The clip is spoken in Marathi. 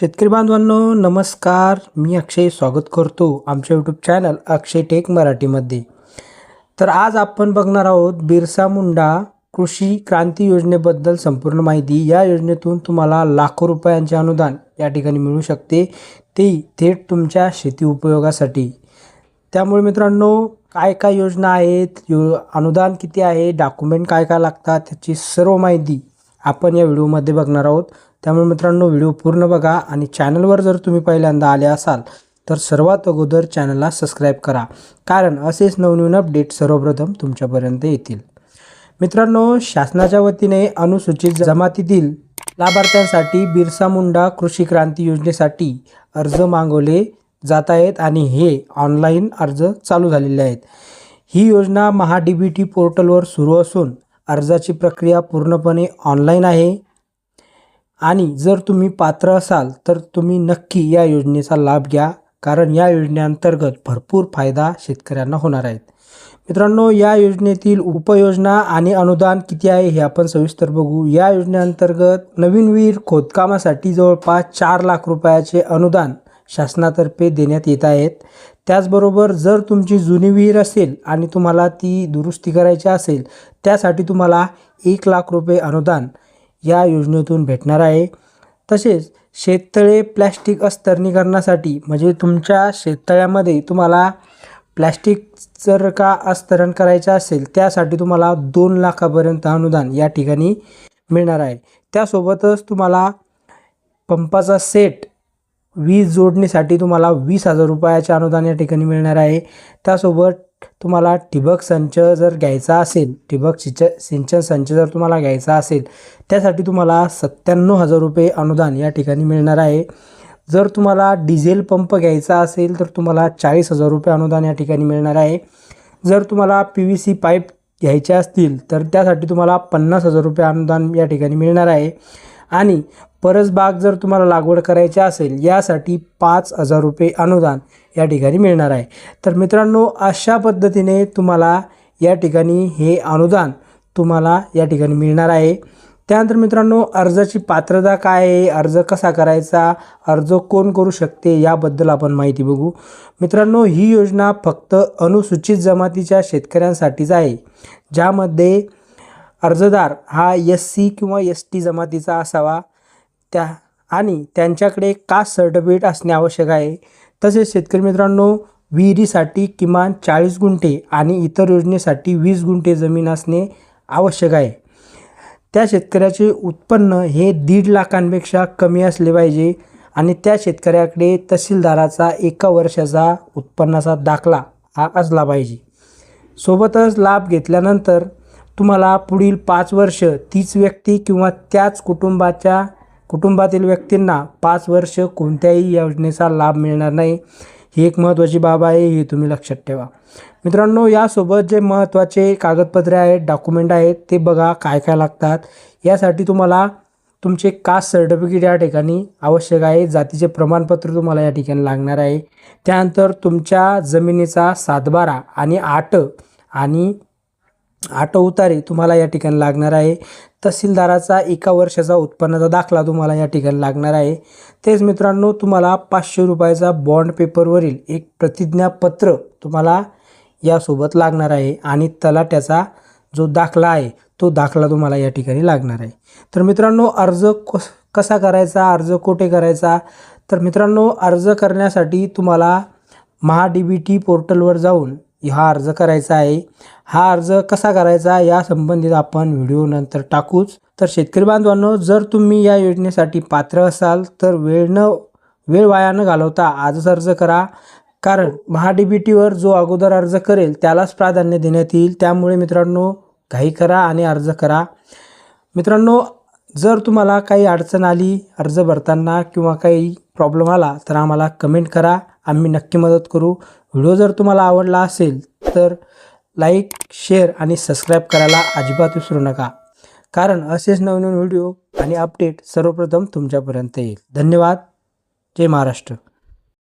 शेतकरी बांधवांनो नमस्कार. मी अक्षय स्वागत करतो आमच्या यूट्यूब चॅनल अक्षय टेक मराठीमध्ये. तर आज आपण बघणार आहोत बिरसा मुंडा कृषी क्रांती योजनेबद्दल संपूर्ण माहिती. या योजनेतून तुम्हाला लाखो रुपयांचे अनुदान या ठिकाणी मिळू शकते. ते थेट तुमच्या शेती उपयोगासाठी. त्यामुळे मित्रांनो काय काय योजना आहेत? यो अनुदान किती आहे? डॉक्युमेंट काय काय लागतात? त्याची सर्व माहिती आपण या व्हिडिओमध्ये बघणार आहोत. त्यामुळे मित्रांनो व्हिडिओ पूर्ण बघा आणि चॅनलवर जर तुम्ही पहिल्यांदा आले असाल तर सर्वात अगोदर चॅनलला सबस्क्राईब करा. कारण असेच नवनवीन अपडेट सर्वप्रथम तुमच्यापर्यंत येतील. मित्रांनो शासनाच्या वतीने अनुसूचित जमातीतील लाभार्थ्यांसाठी बिरसा मुंडा कृषी क्रांती योजनेसाठी अर्ज मागवले जात आहेत आणि हे ऑनलाईन अर्ज चालू झालेले आहेत. ही योजना महाडीबीटी बी टी पोर्टलवर सुरू असून अर्जाची प्रक्रिया पूर्णपणे ऑनलाईन आहे. आणि जर तुम्ही पात्र असाल तर तुम्ही नक्की या योजनेचा लाभ घ्या कारण या योजनेअंतर्गत भरपूर फायदा शेतकऱ्यांना होणार आहेत. मित्रांनो या योजनेतील उपयोजना आणि अनुदान किती आहे हे आपण सविस्तर बघू. या योजनेअंतर्गत नवीन विहीर खोदकामासाठी जवळपास चार लाख रुपयाचे अनुदान शासनातर्फे देण्यात येत आहेत. त्याचबरोबर जर तुमची जुनी विहीर असेल आणि तुम्हाला ती दुरुस्ती करायची असेल त्यासाठी तुम्हाला एक लाख रुपये अनुदान या योजनेतून भेटणार आहे. तसेच शेततळे प्लॅस्टिक अस्तरणीकरणासाठी म्हणजे तुमच्या शेततळ्यामध्ये तुम्हाला प्लॅस्टिक जर का अस्तरण करायचं असेल त्यासाठी तुम्हाला दोन लाखापर्यंत अनुदान या ठिकाणी मिळणार आहे. त्यासोबतच तुम्हाला पंपाचा सेट वीज जोडणीसाठी तुम्हाला वीस हजार रुपयाचे अनुदान या ठिकाणी मिळणार आहे. त्यासोबत तुम्हाला ठिबक संच जर घ्यायचा असेल ठिबक सिंच सिंचन संच जर तुम्हाला घ्यायचा असेल त्यासाठी तुम्हाला सत्त्याण्णव हजार रुपये अनुदान या ठिकाणी मिळणार आहे. जर तुम्हाला डिझेल पंप घ्यायचा असेल तर तुम्हाला चाळीस हजार रुपये अनुदान या ठिकाणी मिळणार आहे. जर तुम्हाला पी व्ही सी पाईप घ्यायचे असतील तर त्यासाठी तुम्हाला पन्नास हजार रुपये अनुदान या ठिकाणी मिळणार आहे. आणि परसबाग जर तुम्हाला लागवड करायची असेल यासाठी पाच हजार रुपये अनुदान या ठिकाणी मिळणार आहे. तर मित्रांनो अशा पद्धतीने तुम्हाला या ठिकाणी हे अनुदान तुम्हाला या ठिकाणी मिळणार आहे. त्यानंतर मित्रांनो अर्जाची पात्रता काय आहे? अर्ज कसा करायचा? अर्ज कोण करू शकते? याबद्दल आपण माहिती बघू. मित्रांनो ही योजना फक्त अनुसूचित जमातीच्या शेतकऱ्यांसाठीच आहे ज्यामध्ये अर्जदार हा एस सी किंवा एस टी जमातीचा असावा. त्या आणि त्यांच्याकडे कास्ट सर्टिफिकेट असणे आवश्यक आहे. तसेच शेतकरी मित्रांनो विहिरीसाठी किमान चाळीस गुंठे आणि इतर योजनेसाठी वीस गुंठे जमीन असणे आवश्यक आहे. त्या शेतकऱ्याचे उत्पन्न हे दीड लाखांपेक्षा कमी असले पाहिजे आणि त्या शेतकऱ्याकडे तहसीलदाराचा एका वर्षाचा उत्पन्नाचा दाखला हा असला पाहिजे. सोबतच लाभ घेतल्यानंतर तुम्हाला पुढील पाच वर्ष तीच व्यक्ती किंवा त्याच कुटुंबाच्या कुटुंबातील व्यक्तींना पाच वर्ष कोणत्याही योजनेचा लाभ मिळणार नाही. ही एक महत्त्वाची बाब आहे हे तुम्ही लक्षात ठेवा. मित्रांनो यासोबत जे महत्त्वाचे कागदपत्रे आहेत डॉक्युमेंट आहेत ते बघा काय काय लागतात. यासाठी तुम्हाला तुमचे कास्ट सर्टिफिकेट या ठिकाणी आवश्यक आहे. जातीचे प्रमाणपत्र तुम्हाला या ठिकाणी लागणार आहे. त्यानंतर तुमच्या जमिनीचा सातबारा आणि आट आणि आटो उतारी तुम्हाला या ठिकाणी लागणार आहे. तहसीलदाराचा एका वर्षाचा उत्पन्नाचा दाखला तुम्हाला या ठिकाणी लागणार आहे. तेच मित्रांनो तुम्हाला पाचशे रुपयाचा बॉन्ड पेपरवरील एक प्रतिज्ञापत्र तुम्हाला यासोबत लागणार आहे आणि तलाट्याचा जो दाखला आहे तो दाखला तुम्हाला या ठिकाणी लागणार आहे. तर मित्रांनो अर्ज कस कसा करायचा अर्ज कुठे करायचा? तर मित्रांनो अर्ज करण्यासाठी तुम्हाला महा डी बी टी पोर्टलवर जाऊन हा अर्ज करायचा आहे. हा अर्ज कसा करायचा या संबंधित आपण व्हिडिओ नंतर टाकूच. तर शेतकरी बांधवांनो जर तुम्ही या योजनेसाठी पात्र असाल तर वेळ न वेळ वाया न घालवता आजच अर्ज करा. कारण महा डी बी टीवर जो अगोदर अर्ज करेल त्यालाच प्राधान्य देण्यात येईल. त्यामुळे मित्रांनो घाई करा आणि अर्ज करा. मित्रांनो जर तुम्हाला काही अडचण आली अर्ज भरताना किंवा काही प्रॉब्लेम आला तर आम्हाला कमेंट करा. आम्ही नक्की मदत करू. व्हिडिओ जर तुम्हाला आवडला असेल तर लाईक शेअर आणि सबस्क्राईब करायला अजिबात विसरू नका. कारण असेच नवनवीन व्हिडिओ आणि अपडेट सर्वप्रथम तुमच्यापर्यंत येईल. धन्यवाद. जय महाराष्ट्र.